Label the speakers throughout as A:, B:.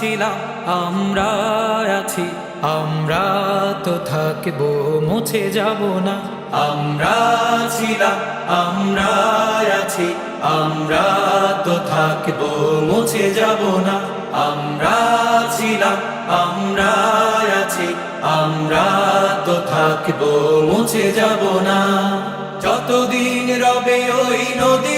A: ছিলাম আমরা আছি। আমরা তো থাকব, মুছে যাব না। আমরা ছিলাম আমরা আছি। আমরা তো মুছে যাব না। আমরা ছিলাম আমরা আছি। আমরা তো থাকব, মুছে যাব না। যতদিন রবে ওই নদী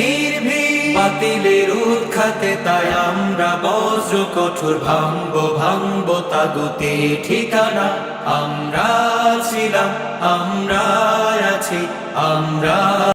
A: নির্ভীক বাতিলের উৎখাতে তাই আমরা বজ্র কঠোর ভাঙব ভাঙব তাগুতে ঠিকানা। আমরা ছিলাম আমরা আছি আমরা